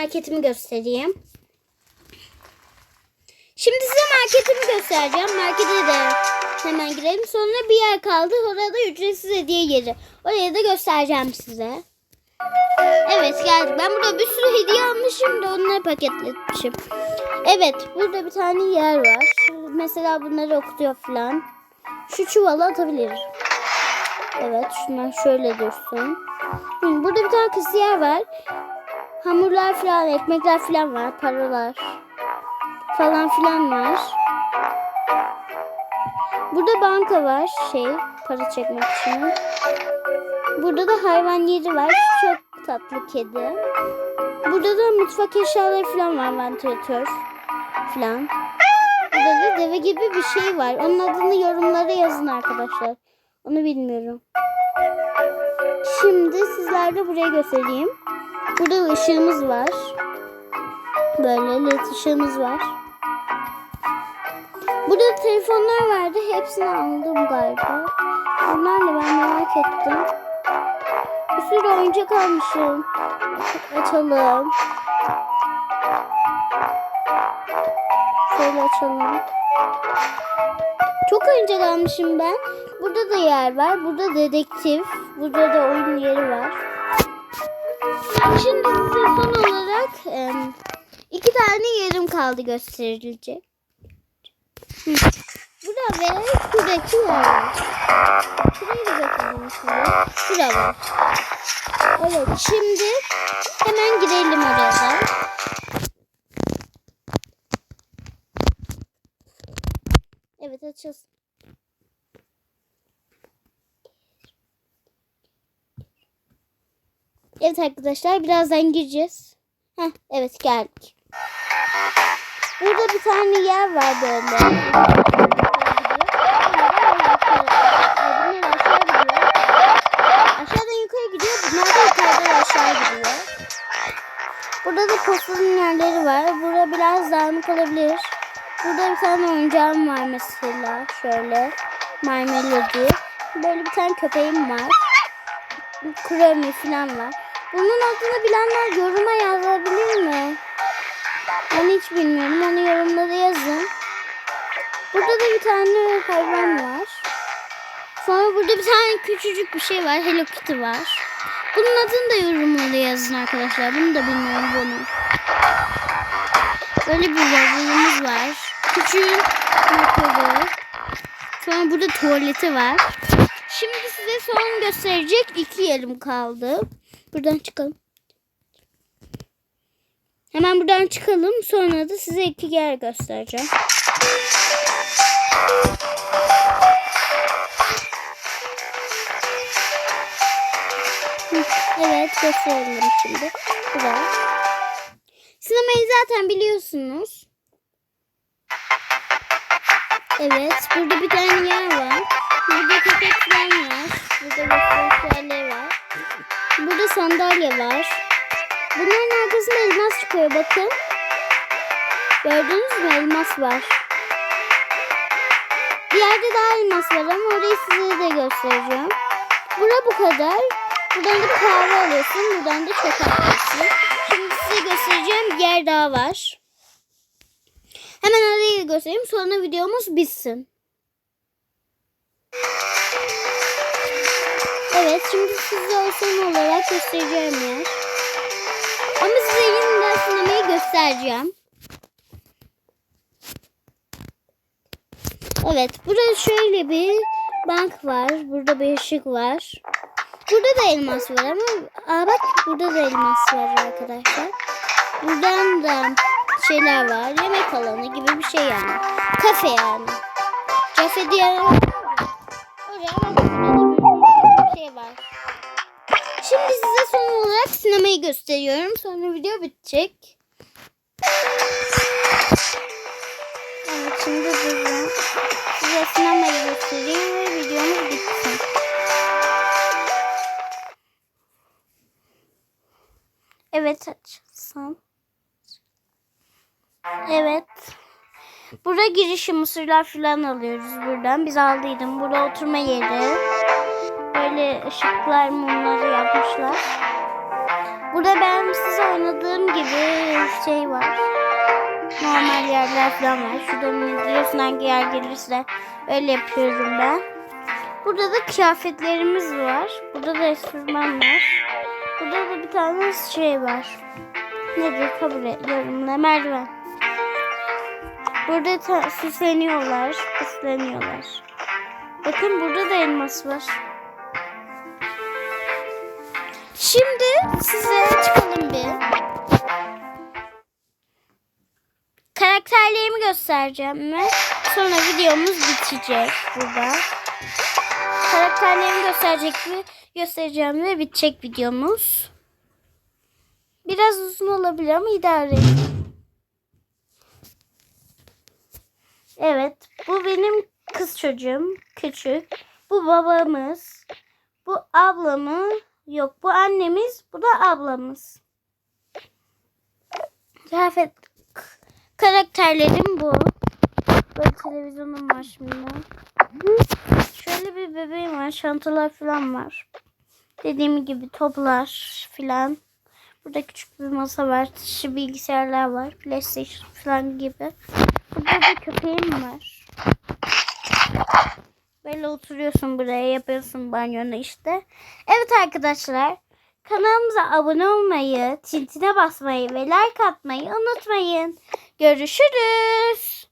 marketimi göstereyim. Şimdi size marketimi göstereceğim. Markete de hemen girelim. Sonra bir yer kaldı. Orada ücretsiz hediye yeri. Orayı da göstereceğim size. Evet geldik. Ben burada bir sürü hediye almışım da onları paketletmişim. Evet burada bir tane yer var. Mesela bunları okutuyor falan. Şu çuvala atabilirim. Evet şunlar şöyle dursun. Burada bir tane kasiyer var. Hamurlar falan, ekmekler falan var. Paralar falan filan var. Burada banka var. Şey, para çekmek için. Burada da hayvan yeri var. Çok tatlı kedi. Burada da mutfak eşyaları falan var. Vantilatör falan. Burada da deve gibi bir şey var. Onun adını yorumlara yazın arkadaşlar. Onu bilmiyorum. Şimdi sizlere burayı göstereyim. Burada ışığımız var. Böyle led ışığımız var. Burada telefonlar vardı. Hepsini aldım galiba. Bunlar da ben merak ettim. Bir sürü oyuncak almışım. Açalım. Şöyle açalım. Çok oyuncak almışım ben. Burada da yer var. Burada dedektif. Burada da oyun yeri var. Şimdi size son olarak iki tane yerim kaldı gösterilecek. Hı. Burada ve şuradaki yer. Şurayı da göstereyim size. Şura var. Evet şimdi hemen girelim oraya. Evet açılsın. Evet arkadaşlar birazdan gireceğiz. Heh, evet geldik. Burada bir tane yer var böyle. Aşağıdan yukarı gidiyor. Bunlar da yukarıdan aşağı gidiyor. Burada da postanın yerleri var. Burada biraz dağınık olabilir. Burada bir tane oyuncağım var mesela. Şöyle. My Melody. Böyle bir tane köpeğim var. Kurami falan var. Bunun adını bilenler yoruma yazabilir mi? Ben hiç bilmiyorum. Onu yorumlara yazın. Burada da bir tane hayvan var. Sonra burada bir tane küçücük bir şey var. Hello Kitty var. Bunun adını da yorumlara yazın arkadaşlar. Bunu da bilmiyorum bunu. Böyle bir yazılımız var. Küçüğün motoru. Sonra burada tuvaleti var. Size son gösterecek iki yerim kaldı. Buradan çıkalım. Hemen buradan çıkalım. Sonra da size iki yer göstereceğim. Evet gösterelim şimdi. Buraya. Sinemayı zaten biliyorsunuz. Evet. Burada bir tane yer var. Burada köpek var. Burada gösterişlerler var. Burada sandalye var. Bunların arkasında elmas çıkıyor bakın. Gördünüz mü elmas var. Bir yerde daha elmas var ama orayı size de göstereceğim. Bura bu kadar. Buradan da kahve alıyorsun. Buradan da çöp alıyorsun. Şimdi size göstereceğim bir yer daha var. Hemen orayı göstereyim. Sonra videomuz bitsin. Evet şimdi size son olarak göstereceğim yer. Ama size yeniden sinemayı göstereceğim. Evet burada şöyle bir bank var. Burada bir ışık var. Burada da elmas var ama aa bak burada da elmas var arkadaşlar. Buradan da şeyler var. Yemek alanı gibi bir şey yani. Kafe yani. Cafe diye Şimdi size son olarak sinemayı gösteriyorum. Sonra video bitecek. Evet şimdi burada size sinemayı göstereyim ve videomuz bitsin. Evet açılsın. Evet. Burada girişi mısırlar falan alıyoruz buradan. Biz aldıydım. Burada oturma yeri. Böyle ışıklar, mumları yapmışlar. Burada ben size oynadığım gibi şey var. Normal yerler falan var. Şuradan indiriyorsun hangi yer gelirse öyle yapıyorum ben. Burada da kıyafetlerimiz var. Burada da enstrüman var. Burada da bir tane şey var. Nedir kabul ediyorum. Merdiven. Burada süsleniyorlar. Süsleniyorlar. Bakın burada da elmas var. Şimdi size çıkalım bir. Karakterlerimi göstereceğim ve sonra videomuz bitecek burada. Karakterlerimi gösterecek ve göstereceğim ve bitecek videomuz. Biraz uzun olabilir ama idare edin. Evet, bu benim kız çocuğum, küçük. Bu babamız. Bu ablamı, yok bu annemiz, bu da ablamız. Kıyafet karakterlerim bu. Böyle televizyonum var şimdi. Şöyle bir bebeğim var, çantalar falan var. Dediğim gibi toplar falan. Burada küçük bir masa var, dışı bilgisayarlar var, PlayStation falan gibi. Burada bir köpeğim var. Böyle oturuyorsun buraya yapıyorsun banyonu işte. Evet arkadaşlar kanalımıza abone olmayı, tintine basmayı ve like atmayı unutmayın. Görüşürüz.